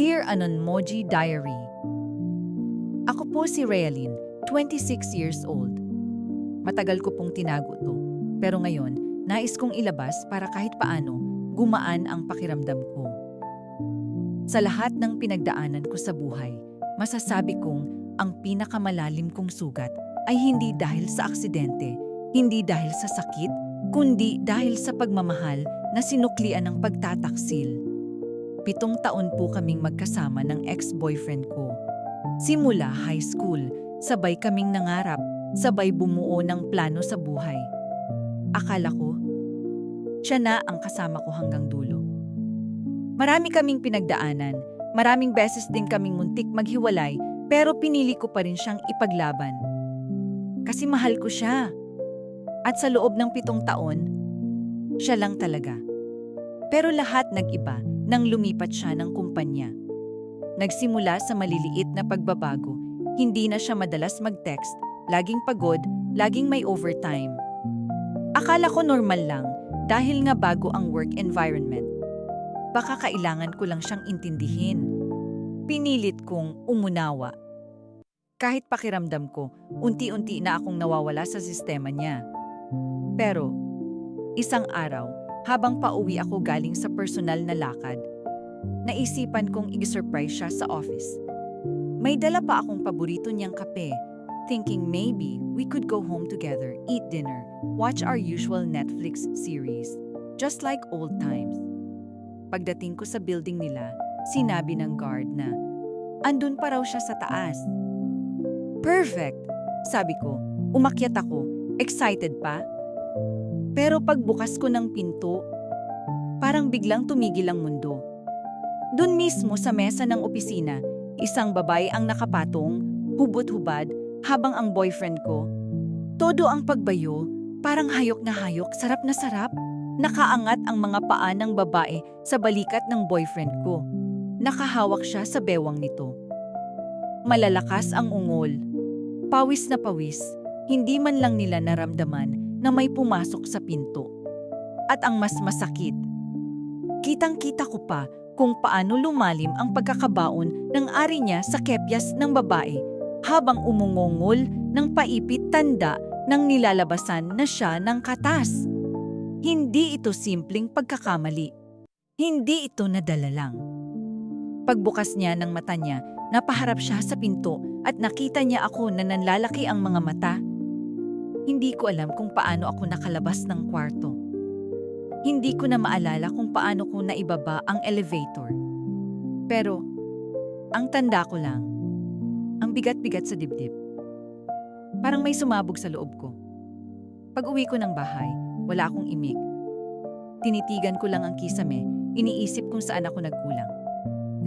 Dear Anonmoji Diary Ako po si Realin, 26 years old. Matagal ko pong tinago to, pero ngayon, nais kong ilabas para kahit paano gumaan ang pakiramdam ko. Sa lahat ng pinagdaanan ko sa buhay, masasabi kong ang pinakamalalim kong sugat ay hindi dahil sa aksidente, hindi dahil sa sakit, kundi dahil sa pagmamahal na sinuklian ng pagtataksil. Pitong taon po kaming magkasama ng ex-boyfriend ko. Simula high school, sabay kaming nangarap, sabay bumuo ng plano sa buhay. Akala ko, siya na ang kasama ko hanggang dulo. Marami kaming pinagdaanan, maraming beses din kaming muntik maghiwalay, pero pinili ko pa rin siyang ipaglaban. Kasi mahal ko siya. At sa loob ng pitong taon, siya lang talaga. Pero lahat nag-iba nang lumipat siya ng kumpanya. Nagsimula sa maliliit na pagbabago, hindi na siya madalas mag-text, laging pagod, laging may overtime. Akala ko normal lang dahil nga bago ang work environment. Baka kailangan ko lang siyang intindihin. Pinilit kong umunawa. Kahit pakiramdam ko, unti-unti na akong nawawala sa sistema niya. Pero, isang araw, habang pauwi ako galing sa personal na lakad, naisipan kong i-surprise siya sa office. May dala pa akong paborito niyang kape, thinking maybe we could go home together, eat dinner, watch our usual Netflix series, just like old times. Pagdating ko sa building nila, sinabi ng guard na, andun pa raw siya sa taas. Perfect! Sabi ko, umakyat ako, excited pa, pero pagbukas ko ng pinto, parang biglang tumigil ang mundo. Doon mismo sa mesa ng opisina, isang babae ang nakapatong, hubot-hubad, habang ang boyfriend ko. Todo ang pagbayo, parang hayok na hayok, sarap na sarap. Nakaangat ang mga paa ng babae sa balikat ng boyfriend ko. Nakahawak siya sa bewang nito. Malalakas ang ungol. Pawis na pawis, hindi man lang nila naramdaman na may pumasok sa pinto. At ang mas masakit, kitang-kita ko pa kung paano lumalim ang pagkakabaon ng ari niya sa kepyas ng babae habang umungungol ng paipit tanda ng nilalabasan na siya ng katas. Hindi ito simpleng pagkakamali. Hindi ito nadala lang. Pagbukas niya ng mata niya, napaharap siya sa pinto at nakita niya ako na nanlalaki ang mga mata hindi ko alam kung paano ako nakalabas ng kwarto. Hindi ko na maalala kung paano ko naibaba ang elevator. Pero, ang tanda ko lang, ang bigat-bigat sa dibdib. Parang may sumabog sa loob ko. Pag uwi ko ng bahay, wala akong imig. Tinitigan ko lang ang kisame, iniisip kung saan ako nagkulang.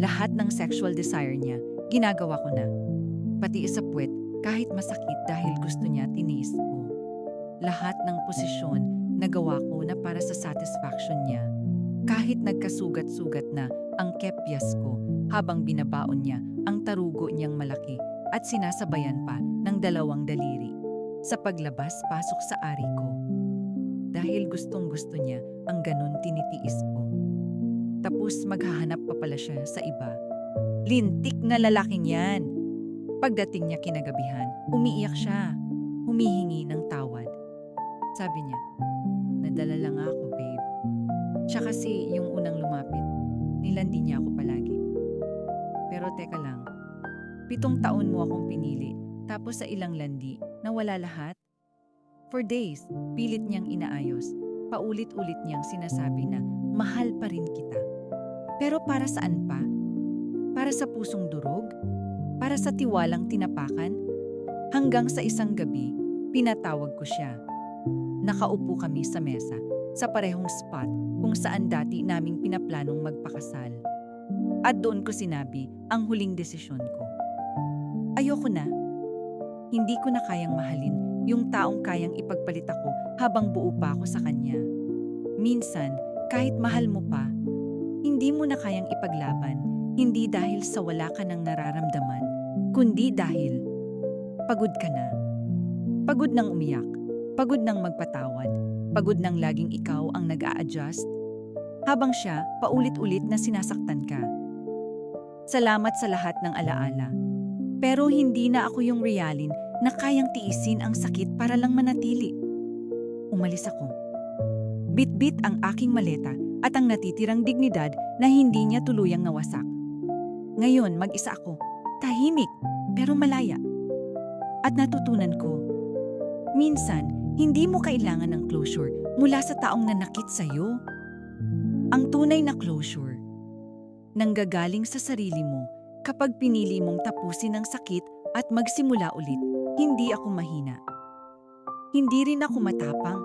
Lahat ng sexual desire niya, ginagawa ko na. Pati isa puwet, kahit masakit dahil gusto niya, tiniis ko lahat ng posisyon nagawa ko na para sa satisfaction niya. Kahit nagkasugat-sugat na ang kepyas ko habang binabaon niya ang tarugo niyang malaki at sinasabayan pa ng dalawang daliri sa paglabas-pasok sa ari ko. Dahil gustong gusto niya ang ganun tinitiis ko. Tapos maghahanap pa pala siya sa iba. Lintik na lalaking yan. Pagdating niya kinagabihan, umiiyak siya. Humihingi ng tawad. Sabi niya, nadala lang ako, babe. Siya kasi yung unang lumapit. Nilandi niya ako palagi. Pero teka lang, pitong taon mo akong pinili, tapos sa ilang landi, nawala lahat? For days, pilit niyang inaayos. Paulit-ulit niyang sinasabi na mahal pa rin kita. Pero para saan pa? Para sa pusong durog? Para sa tiwalang tinapakan? Hanggang sa isang gabi, pinatawag ko siya. Nakaupo kami sa mesa sa parehong spot kung saan dati naming pinaplanong magpakasal. At doon ko sinabi ang huling desisyon ko. Ayoko na. Hindi ko na kayang mahalin yung taong kayang ipagpalit ako habang buo pa ako sa kanya. Minsan, kahit mahal mo pa, hindi mo na kayang ipaglaban, hindi dahil sa wala ka nang nararamdaman, kundi dahil pagod ka na. Pagod nang umiyak, Pagod nang magpatawad, pagod nang laging ikaw ang nag-a-adjust, habang siya paulit-ulit na sinasaktan ka. Salamat sa lahat ng alaala. Pero hindi na ako yung Realin na kayang tiisin ang sakit para lang manatili. Umalis ako. Bit-bit ang aking maleta at ang natitirang dignidad na hindi niya tuluyang nawasak. Ngayon, mag-isa ako. Tahimik, pero malaya. At natutunan ko, minsan, hindi mo kailangan ng closure mula sa taong nanakit sa'yo. Ang tunay na closure, nanggagaling sa sarili mo kapag pinili mong tapusin ang sakit at magsimula ulit. Hindi ako mahina. Hindi rin ako matapang.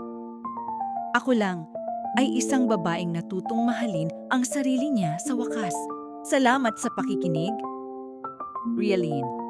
Ako lang ay isang babaeng natutong mahalin ang sarili niya sa wakas. Salamat sa pakikinig. Realine